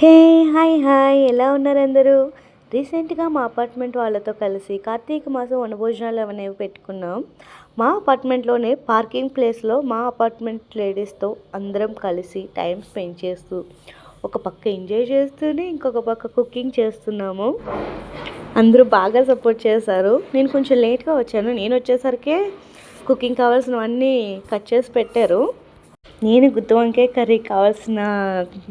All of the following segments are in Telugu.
Hey hi hi. ఎలా ఉన్నారు అందరూ? రీసెంట్గా మా అపార్ట్మెంట్ వాళ్ళతో కలిసి కార్తీక మాసం వనభోజనాలు అనేవి పెట్టుకున్నాం. మా అపార్ట్మెంట్లోనే పార్కింగ్ ప్లేస్లో మా అపార్ట్మెంట్ లేడీస్తో అందరం కలిసి టైం స్పెండ్ చేస్తూ ఒక పక్క ఎంజాయ్ చేస్తూనే ఇంకొక పక్క కుకింగ్ చేస్తున్నాము. అందరూ బాగా సపోర్ట్ చేశారు. నేను కొంచెం లేట్గా వచ్చాను. నేను వచ్చేసరికి కుకింగ్ కావాల్సినవన్నీ కట్ చేసి పెట్టారు. నేను గుత్తి వంకాయ కర్రీ కావాల్సిన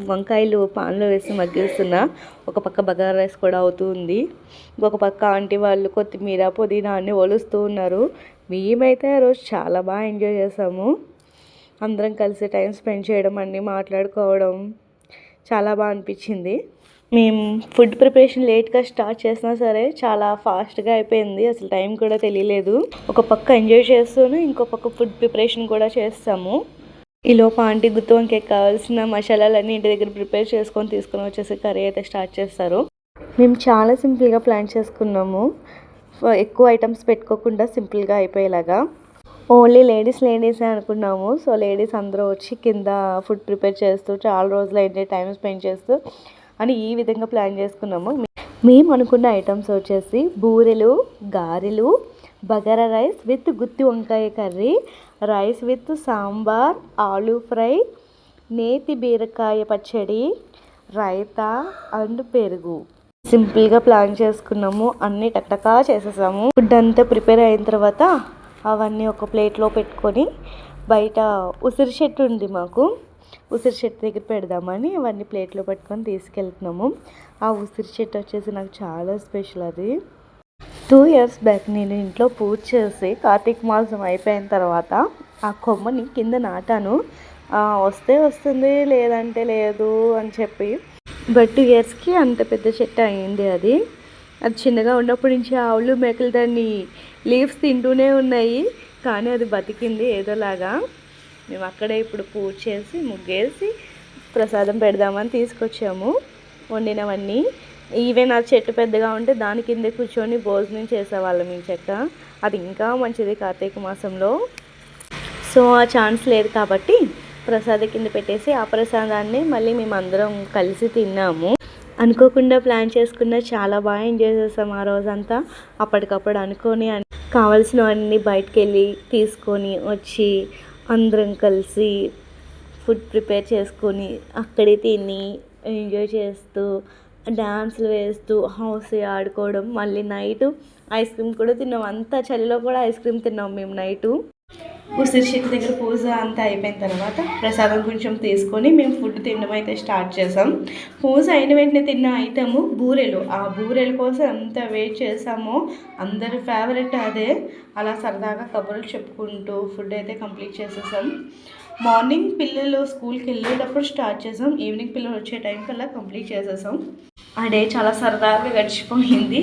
వంకాయలు పాన్లో వేసి మగ్గిస్తున్నా. ఒక పక్క బగారా రైస్ కూడా అవుతుంది. ఇంకొక పక్క ఆంటీ వాళ్ళు కొత్తిమీర పుదీనా అన్ని ఒలుస్తూ ఉన్నారు. మేమైతే ఆ రోజు చాలా బాగా ఎంజాయ్ చేసాము. అందరం కలిసి టైం స్పెండ్ చేయడం అన్నీ మాట్లాడుకోవడం చాలా బాగా అనిపించింది. మేము ఫుడ్ ప్రిపరేషన్ లేట్గా స్టార్ట్ చేసినా సరే చాలా ఫాస్ట్గా అయిపోయింది. అసలు టైం కూడా తెలియలేదు. ఒక పక్క ఎంజాయ్ చేస్తూనే ఇంకో పక్క ఫుడ్ ప్రిపరేషన్ కూడా చేస్తాము. ఈలోపు ఆంటీ గుత్తి వంకాయ కావాల్సిన మసాలాలన్నీ ఇంటి దగ్గర ప్రిపేర్ చేసుకొని తీసుకొని వచ్చేసి కర్రీ అయితే స్టార్ట్ చేస్తారు. మేము చాలా సింపుల్గా ప్లాన్ చేసుకున్నాము. ఎక్కువ ఐటమ్స్ పెట్టుకోకుండా సింపుల్గా అయిపోయేలాగా. ఓన్లీ లేడీస్ లేడీసే అనుకున్నాము. సో లేడీస్ అందరూ వచ్చి కింద ఫుడ్ ప్రిపేర్ చేస్తూ చాలా రోజులు అయితే టైం స్పెండ్ చేస్తూ అని ఈ విధంగా ప్లాన్ చేసుకున్నాము. మేము అనుకున్న ఐటమ్స్ వచ్చేసి బూరెలు గారెలు బగారా రైస్ విత్ గుత్తి వంకాయ curry rice with sambar aloo fry నేతి బీరకాయ పచ్చడి రైతా అండ్ పెరుగు. సింపుల్గా ప్లాన్ చేసుకున్నాము. అన్నీ టక్టకా చేసేసాము. ఫుడ్ అంతా ప్రిపేర్ అయిన తర్వాత అవన్నీ ఒక ప్లేట్లో పెట్టుకొని బయట ఉసిరి చెట్టు ఉంది మాకు. ఉసిరి చెట్టు దగ్గర పెడదామని అవన్నీ ప్లేట్లో పెట్టుకొని తీసుకెళ్తున్నాము. ఆ ఉసిరి చెట్టు వచ్చేసి నాకు చాలా స్పెషల్ అది. టూ ఇయర్స్ బ్యాక్ నేను ఇంట్లో పూజ చేసి కార్తీక మాసం అయిపోయిన తర్వాత ఆ కొమ్మని కింద నాటాను. వస్తే వస్తుంది లేదంటే లేదు అని చెప్పి. బట్ టూ ఇయర్స్కి అంత పెద్ద చెట్టు అయింది అది. అది చిన్నగా ఉన్నప్పటి నుంచి ఆవులు మేకలు దాన్ని లీవ్స్ తింటూనే ఉన్నాయి. కానీ అది బతికింది ఏదోలాగా. మేము అక్కడే ఇప్పుడు పూజ చేసి ముగ్గేసి ప్రసాదం పెడదామని తీసుకొచ్చాము. వండినవన్నీ. ఈవెన్ ఆ చెట్టు పెద్దగా ఉంటే దాని కింద కూర్చొని భోజనం చేసేవాళ్ళం ఈ చెక్క అది ఇంకా మంచిది కార్తీక మాసంలో. సో ఆ ఛాన్స్ లేదు కాబట్టి ప్రసాద కింద పెట్టేసి ఆ ప్రసాదాన్ని మళ్ళీ మేము అందరం కలిసి తిన్నాము. అనుకోకుండా ప్లాన్ చేసుకున్న చాలా బాగా ఎంజాయ్ చేసాం ఆ రోజంతా. అప్పటికప్పుడు అనుకొని కావాల్సినవన్నీ బయటకు వెళ్ళి తీసుకొని వచ్చి అందరం కలిసి ఫుడ్ ప్రిపేర్ చేసుకొని అక్కడే తిని ఎంజాయ్ చేస్తూ డ్యాన్స్లు వేస్తూ హౌస్ ఆడుకోవడం మళ్ళీ నైట్ ఐస్ క్రీమ్ కూడా తిన్నాం. అంతా చలిలో కూడా ఐస్ క్రీమ్ తిన్నాం మేము నైటు. ఉసిరి చెట్టు దగ్గర పూజ అంతా అయిపోయిన తర్వాత ప్రసాదం కొంచెం తీసుకొని మేము ఫుడ్ తినడం అయితే స్టార్ట్ చేసాం. పూజ అయిన వెంటనే తిన్న ఐటము బూరెలు. ఆ బూరెల కోసం ఎంత వెయిట్ చేసామో అందరి ఫేవరెట్ అదే. అలా సరదాగా కబుర్లు చెప్పుకుంటూ ఫుడ్ అయితే కంప్లీట్ చేసేసాం. మార్నింగ్ పిల్లలు స్కూల్కి వెళ్ళేటప్పుడు స్టార్ట్ చేసాం. ఈవినింగ్ పిల్లలు వచ్చే టైం కల్లా కంప్లీట్ చేసేసాం. ఆ డే చాలా సరదాగా గడిచిపోయింది.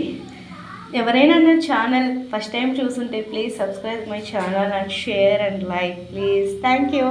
ఎవరైనా నా ఛానల్ ఫస్ట్ టైం చూసుంటే please subscribe my channel and share and like please. Thank you.